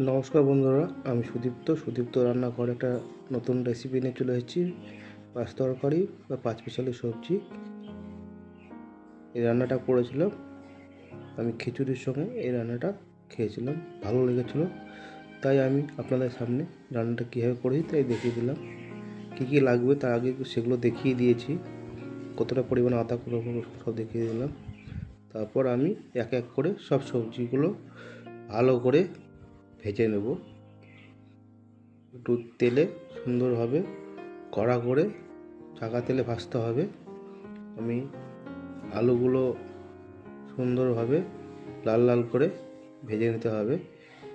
নমস্কার বন্ধুরা, আমি সুদীপ্ত। সুদীপ্ত রান্নাঘর একটা নতুন রেসিপি নিয়ে চলে এসেছি। পাঁচ তরকারি বা পাঁচ পিছালি সবজি। এই রান্নাটা করেছিলাম। আমি খিচুড়ির সঙ্গে এই রান্নাটা খেয়েছিলাম। ভালো লেগেছিলো। তাই আমি আপনাদের সামনে রান্নাটা কীভাবে করেছি তাই দেখিয়ে দিলাম। কী কী লাগবে তার আগে সেগুলো দেখিয়ে দিয়েছি। কতটা পরিমাণ আদা করব সব দেখিয়ে দিলাম। তারপর আমি এক এক করে সব সবজিগুলো ভালো করে ভেজে নেব। একটু তেলে সুন্দরভাবে কড়া করে চাকা তেলে ভাজতে হবে। আমি আলুগুলো সুন্দরভাবে লাল লাল করে ভেজে নিতে হবে।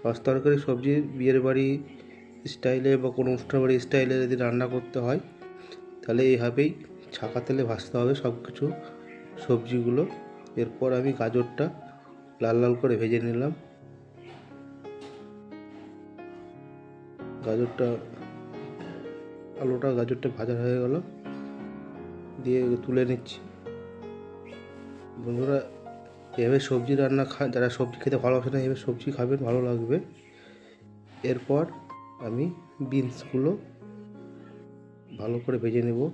মাছ তরকারি সবজি বিয়ের বাড়ি স্টাইলে বা কোনো অনুষ্ঠান বাড়ি স্টাইলে যদি রান্না করতে হয়, তাহলে এইভাবেই ছাকা তেলে ভাজতে হবে সব কিছু সবজিগুলো, এরপর আমি গাজরটা লাল লাল করে ভেজে নিলাম। গাজরটা, আলুটা গাজরটা ভাজা হয়ে গেল। দিয়ে তুলে নিচ্ছি। বন্ধুরা, এভাবে সবজি রান্না খা, যারা সবজি খেতে ভালোবাসে না, এভাবে সবজি খাবেন, ভালো লাগবে। এরপর আমি বিনসগুলো ভালো করে ভেজে নেব।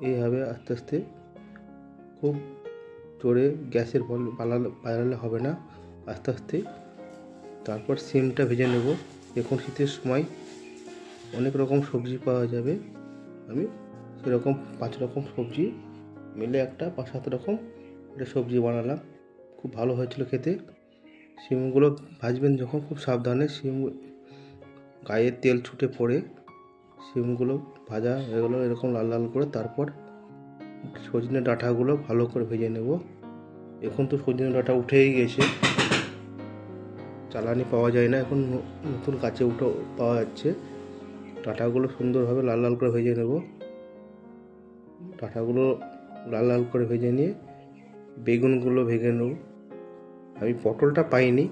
এইভাবে আস্তে আস্তে খুব জোরে গ্যাসের বাড়ালে হবে না। আস্তে আস্তে তারপর সিমটা ভেজে নেব। এখন শীতের সময় অনেক রকম সবজি পাওয়া যাবে। আমি সেরকম পাঁচ রকম সবজি মিলে একটা পাঁচ সাত রকম একটা সবজি বানালাম। খুব ভালো হয়েছিল খেতে। সিমগুলো ভাজবেন যখন খুব সাবধানে। সিম গায়ে তেল ছুটে পড়ে। সিমগুলো ভাজা হয়ে গেলো এরকম লাল লাল করে। তারপর সজনে ডাঁটাগুলো ভালো করে ভেজে নেব। এখন তো সজনে ডাঁটা উঠেই গেছে। চালানি পাওয়া যায় না। এখন নতুন গাছে উঠে পাওয়া যাচ্ছে। ডাঁটাগুলো সুন্দরভাবে লাল লাল করে ভেজে নেব। ডাঁটাগুলো লাল লাল করে ভেজে নিয়ে বেগুনগুলো ভেজে নেব। আমি পটলটা পাইনি।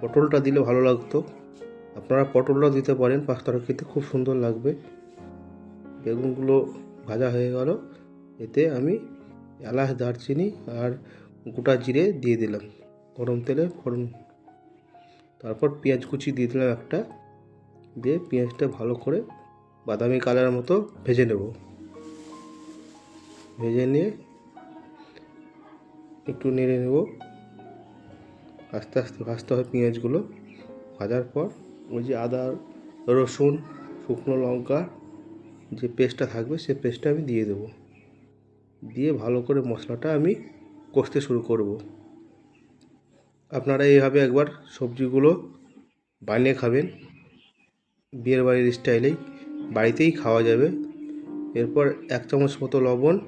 পটলটা দিলে ভালো লাগতো। আপনারা পটলটা দিতে পারেন পাঁচটা খেতে খুব সুন্দর লাগবে। বেগুনগুলো ভাজা হয়ে গেল। এতে আমি এলাচ, দারচিনি আর গোটা জিরে দিয়ে দিলাম। গরম তেলে ফোড়ন তারপর পেঁয়াজ কুচি দিয়ে দিলাম একটা, দিয়ে পেঁয়াজটা ভালো করে বাদামি কালারের মতো ভেজে নেব। ভেজে নিয়ে একটু নেড়ে নেব। আস্তে আস্তে ভাজতে হয় পেঁয়াজগুলো। ভাজার পর ওই যে আদা, রসুন, শুকনো লঙ্কা যে পেস্টটা থাকবে সে পেস্টটা আমি দিয়ে দেবো। দিয়ে ভালো করে মশলাটা আমি কষতে শুরু করব। আপনারা এইভাবে একবার সবজিগুলো বানিয়ে খাবেন। বিয়ের বাড়ির স্টাইলেই বাড়িতেই খাওয়া যাবে। এরপর এক চামচ মতো লবণ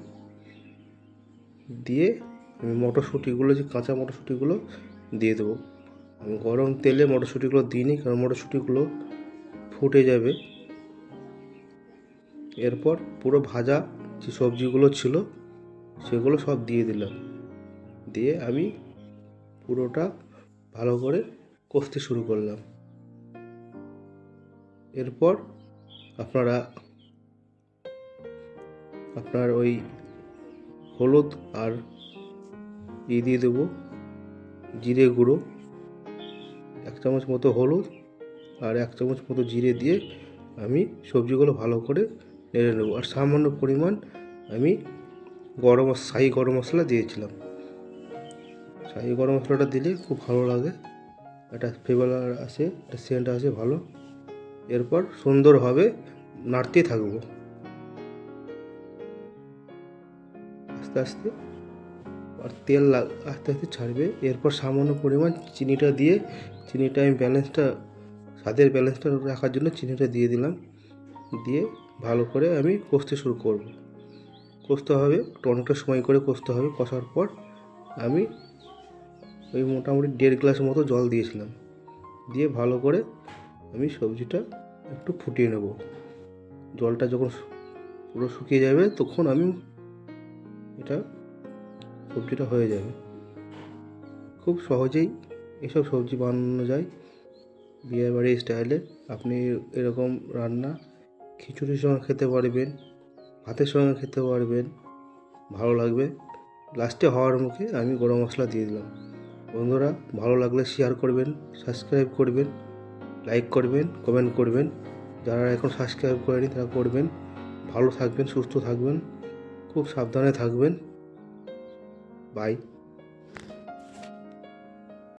দিয়ে আমি মটরশুঁটিগুলো, যে কাঁচা মটরশুঁটিগুলো দিয়ে দেবো। আমি গরম তেলে মটরশুঁটিগুলো দিইনি, কারণ মটরশুঁটিগুলো ফুটে যাবে। এরপর পুরো ভাজা যে সবজিগুলো ছিল, সেগুলো সব দিয়ে দিলাম। দিয়ে আমি পুরোটা ভালো করে কষতে শুরু করলাম। এরপর আপনারা, আপনার ওই হলুদ আর ই দিয়ে দেবো, জিরে গুঁড়ো, এক চামচ মতো হলুদ আর এক চামচ মতো জিরে দিয়ে আমি সবজিগুলো ভালো করে নেড়ে নেব। আর সামান্য পরিমাণ আমি গরম শাহি গরম মশলা দিয়েছিলাম। শাহি গরম মশলাটা দিলে খুব ভালো লাগে। একটা ফ্লেভার আসে, একটা সেন্ট আসে ভালো। এরপর সুন্দরভাবে নাড়তে থাকব। আস্তে আস্তে, আর তেল আস্তে আস্তে ছাড়বে। এরপর সামান্য পরিমাণ চিনিটা দিয়ে, চিনিটা আমি ব্যালেন্সটা, স্বাদের ব্যালেন্সটা রাখার জন্য চিনিটা দিয়ে দিলাম। দিয়ে ভালো করে আমি কষতে শুরু করব। কষতে হবে, অনেকটা সময় করে কষতে হবে। কষার পর আমি ওই মোটামুটি দেড় গ্লাস মতো জল দিয়েছিলাম। দিয়ে ভালো করে আমি সবজিটা একটু ফুটিয়ে নেব। জলটা যখন পুরো শুকিয়ে যাবে তখন আমি এটা সবজিটা হয়ে যাবে। খুব সহজেই এসব সবজি বানানো যায়। বিয়ে বাড়ির স্টাইলে আপনি এরকম রান্না খিচুড়ির সঙ্গে খেতে পারবেন, ভাতের সঙ্গে খেতে পারবেন, ভালো লাগবে। লাস্টে হওয়ার মুখে আমি গরম মশলা দিয়ে দিলাম। বন্ধুরা, ভালো লাগলে শেয়ার করবেন সাবস্ক্রাইব করবেন লাইক করবেন কমেন্ট করবেন। যারা এখন সাবস্ক্রাইব করেনি, তারা করবেন। ভালো থাকবেন, সুস্থ থাকবেন। খুব সাবধানে থাকবেন। বাই